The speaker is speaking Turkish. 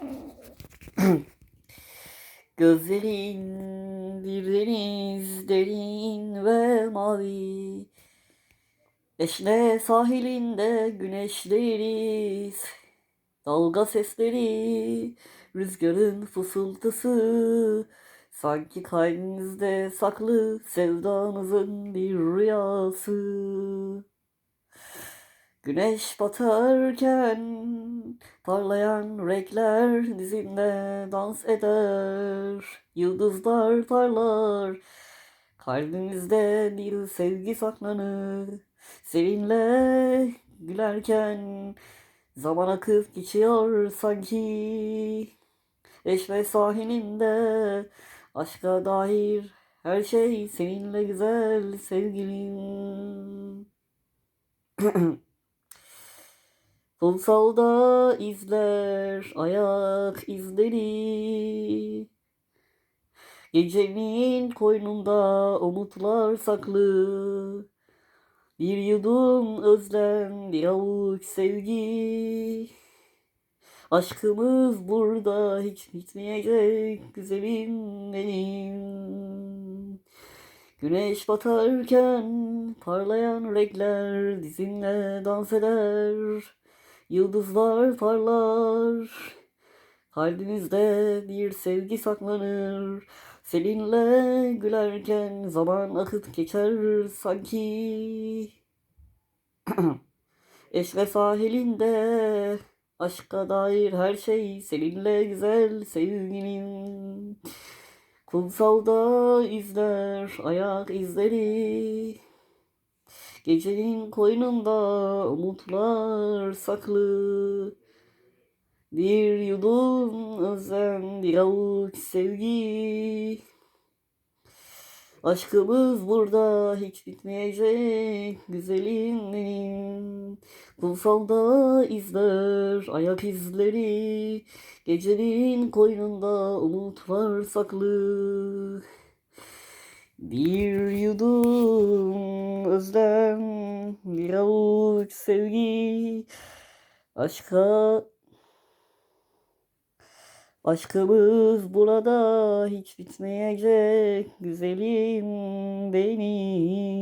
Gözlerin bir deniz derin ve mavi. Eşne sahilinde güneşleriz. Dalga sesleri, rüzgarın fısıltısı. Sanki kalbinizde saklı sevdanızın bir rüyası. Güneş batarken parlayan renkler dizimde dans eder. Yıldızlar parlar, kalbimizde bir sevgi saklanır. Seninle gülerken zaman akıp geçiyor sanki. Eşme sahilinde aşka dair her şey seninle güzel sevgilim. Kumsalda izler ayak izleri. Gecenin koynunda umutlar saklı. Bir yudum özlem bir avuç sevgi. Aşkımız burada hiç bitmeyecek güzelim benim. Güneş batarken parlayan renkler dizinle dans eder. Yıldızlar parlar, kalbimizde bir sevgi saklanır. Seninle gülerken zaman akıp geçer sanki. Eşre sahilinde aşka dair her şey seninle güzel sevgilim. Kumsalda izler ayak izleri Gecenin koynunda umutlar saklı. Bir yudum özlem bir avuç sevgi. Aşkımız burada hiç bitmeyecek güzelim benim. Kumsalda izler ayak izleri. Gecenin koynunda umutlar saklı. Bir yudum özlem bir avuç sevgi Aşka Aşkımız burada hiç bitmeyecek güzelim benim.